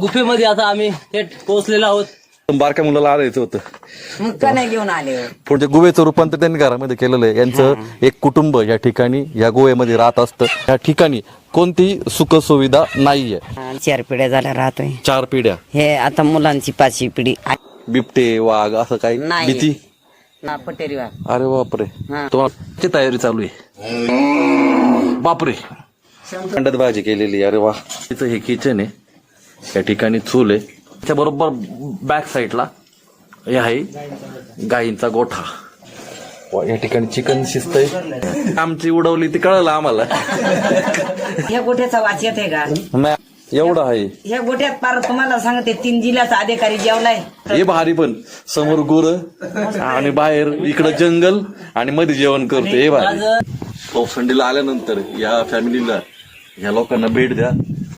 गुफेमध्ये आता आम्ही थेट पोहोचलेलो आहोत. बारक्या मुलाला आणायचं होतं. मग का नाही घेऊन आले. पुढच्या गुहेचं रूपांतर त्यांनी घरामध्ये केलेलं आहे. यांचं एक कुटुंब या ठिकाणी या गुहेमध्ये राहत असतं. या ठिकाणी कोणतीही सुख सुविधा नाहीये चार पिढ्या झाल्या राहतोय. चार पिढ्या. हे आता मुलांची पाचवी पिढी बिबटे वाघ असं काही नाही. भीती? ना पटेरी वा अरे बापरे. हा. तुम्हाला ची तयारी चालू आहे. बापरे. अंड्यात भाजी केलेली. अरे वा. तिचं हे किचन आहे. या ठिकाणी चूल आहे. त्याच्या बरोबर बॅक साईडला हे आहे गायींचा गोठा. या ठिकाणी चिकन शिजतंय. आमची उडवली ती कळलं आम्हाला. ह्या गोठ्याचा वाच येत आहे का? नाही, एवढं आहे. ह्या गोठ्यात पार तुम्हाला सांगते तीन जिल्ह्याचा अधिकारी जेवलाय. हे भारी पण. समोर गुर आणि बाहेर इकडं जंगल आणि मध्ये जेवण करतो हे भारी. पावसंडीला आल्यानंतर या फॅमिलीला या लोकांना भेट द्या.